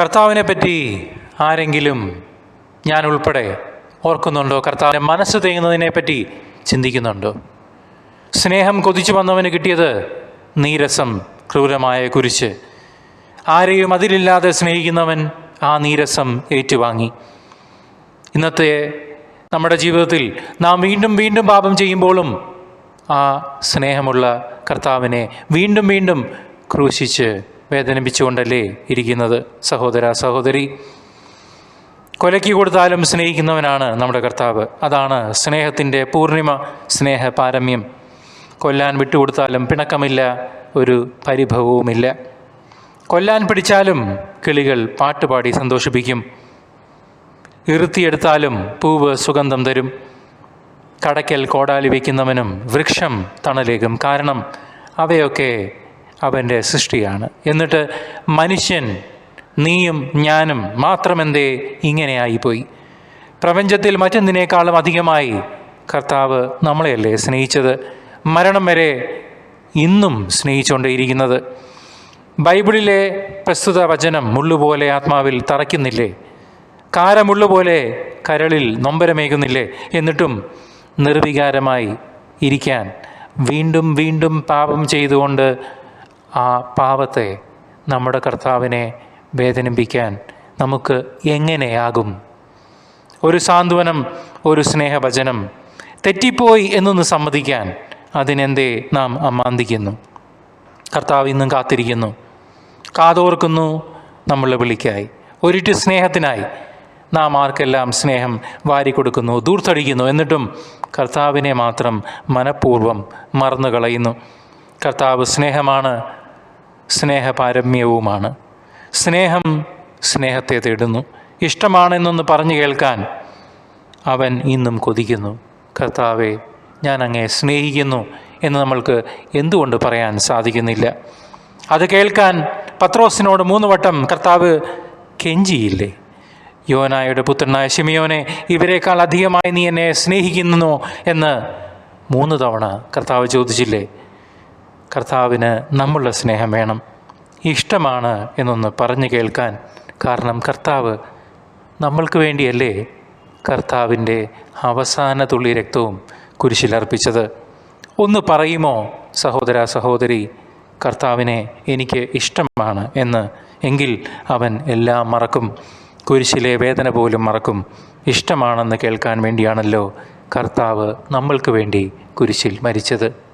കർത്താവിനെ പറ്റി ആരെങ്കിലും ഞാൻ ഉൾപ്പെടെ ഓർക്കുന്നുണ്ടോ? കർത്താവിന്റെ മനസ്സ് തേങ്ങുന്നതിനെ പറ്റി ചിന്തിക്കുന്നുണ്ടോ? സ്നേഹം കൊതിച്ചു വന്നവന് കിട്ടിയത് നീരസം ക്രൂരമായ കുരിശ്. ആരെയും അതിലില്ലാതെ സ്നേഹിക്കുന്നവൻ ആ നീരസം ഏറ്റുവാങ്ങി. ഇന്നത്തെ നമ്മുടെ ജീവിതത്തിൽ നാം വീണ്ടും വീണ്ടും പാപം ചെയ്യുമ്പോഴും ആ സ്നേഹമുള്ള കർത്താവിനെ വീണ്ടും വീണ്ടും ക്രൂശിച്ച് വേദനിപ്പിച്ചുകൊണ്ടല്ലേ ഇരിക്കുന്നത്? സഹോദര സഹോദരി കൊലയ്ക്ക് കൊടുത്താലും സ്നേഹിക്കുന്നവനാണ് നമ്മുടെ കർത്താവ്. അതാണ് സ്നേഹത്തിന്റെ പൂർണിമ സ്നേഹ പാരമ്യം. കൊല്ലാൻ വിട്ടുകൊടുത്താലും പിണക്കമില്ല ഒരു പരിഭവവുമില്ല. കൊല്ലാൻ പിടിച്ചാലും കിളികൾ പാട്ടുപാടി സന്തോഷിപ്പിക്കും. ഇറുത്തിയെടുത്താലും പൂവ് സുഗന്ധം തരും. കടയ്ക്കൽ കോടാലി വയ്ക്കുന്നവനും വൃക്ഷം തണലേകും. കാരണം അവയൊക്കെ അവന്റെ സൃഷ്ടിയാണ്. എന്നിട്ട് മനുഷ്യൻ നീയും ഞാനും മാത്രമെന്തേ ഇങ്ങനെയായിപ്പോയി. പ്രപഞ്ചത്തിൽ മറ്റെന്തിനേക്കാളും അധികമായി കർത്താവ് നമ്മളെയല്ലേ സ്നേഹിച്ചത്? മരണം വരെ ഇന്നും സ്നേഹിച്ചുകൊണ്ടേയിരിക്കുന്നത് ബൈബിളിലെ പ്രസ്തുത വചനം മുള്ളുപോലെ ആത്മാവിൽ തറയ്ക്കുന്നില്ലേ? കാരമുള്ളുപോലെ കരളിൽ നൊമ്പരമേകുന്നില്ലേ? എന്നിട്ടും നിർവികാരമായി ഇരിക്കാൻ വീണ്ടും വീണ്ടും പാപം ചെയ്തുകൊണ്ട് ആ പാപത്തെ നമ്മുടെ കർത്താവിനെ വേദനിപ്പിക്കാൻ നമുക്ക് എങ്ങനെയാകും? ഒരു സാന്ത്വനം ഒരു സ്നേഹവചനം തെറ്റിപ്പോയി എന്നൊന്ന് സമ്മതിക്കാൻ അതിനെന്തേ നാം അമ്മാന്തിക്കുന്നു കർത്താവ് ഇന്നും കാത്തിരിക്കുന്നു. കാതോർക്കുന്നു നമ്മളെ വിളിക്കായി. ഒരിറ്റ് സ്നേഹത്തിനായി നാം ആർക്കെല്ലാം സ്നേഹം വാരിക്കൊടുക്കുന്നു ദൂർത്തടിക്കുന്നു എന്നിട്ടും കർത്താവിനെ മാത്രം മനഃപൂർവം മറന്നു കളയുന്നു കർത്താവ് സ്നേഹമാണ് സ്നേഹപാരമ്യവുമാണ്. സ്നേഹം സ്നേഹത്തെ തേടുന്നു. ഇഷ്ടമാണെന്നൊന്ന് പറഞ്ഞു കേൾക്കാൻ അവൻ ഇന്നും കൊതിക്കുന്നു. കർത്താവെ ഞാൻ അങ്ങേ സ്നേഹിക്കുന്നു എന്ന് നമ്മൾക്ക് എന്തുകൊണ്ട് പറയാൻ സാധിക്കുന്നില്ല? അത് കേൾക്കാൻ പത്രോസിനോട് മൂന്ന് വട്ടം കർത്താവ് കെഞ്ചിയില്ലേ? യോനായുടെ പുത്രനായ ഷിമിയോനെ ഇവരെക്കാൾ അധികമായി നീ എന്നെ സ്നേഹിക്കുന്നു എന്ന് മൂന്ന് തവണ കർത്താവ് ചോദിച്ചില്ലേ? കർത്താവിന് നമ്മളുടെ സ്നേഹം വേണം. ഇഷ്ടമാണ് എന്നൊന്ന് പറഞ്ഞു കേൾക്കാൻ കാരണം കർത്താവ് നമ്മൾക്ക് വേണ്ടിയല്ലേ കർത്താവിന്റെ അവസാന തുള്ളി രക്തവും കുരിശിലർപ്പിച്ചത് ഒന്ന് പറയുമോ സഹോദര സഹോദരി കർത്താവിനെ എനിക്ക് ഇഷ്ടമാണ് എന്ന്? എങ്കിൽ അവൻ എല്ലാം മറക്കും. കുരിശിലെ വേദന പോലും മറക്കും. ഇഷ്ടമാണെന്ന് കേൾക്കാൻ വേണ്ടിയാണല്ലോ കർത്താവ് നമ്മൾക്ക് വേണ്ടി കുരിശിൽ മരിച്ചത്.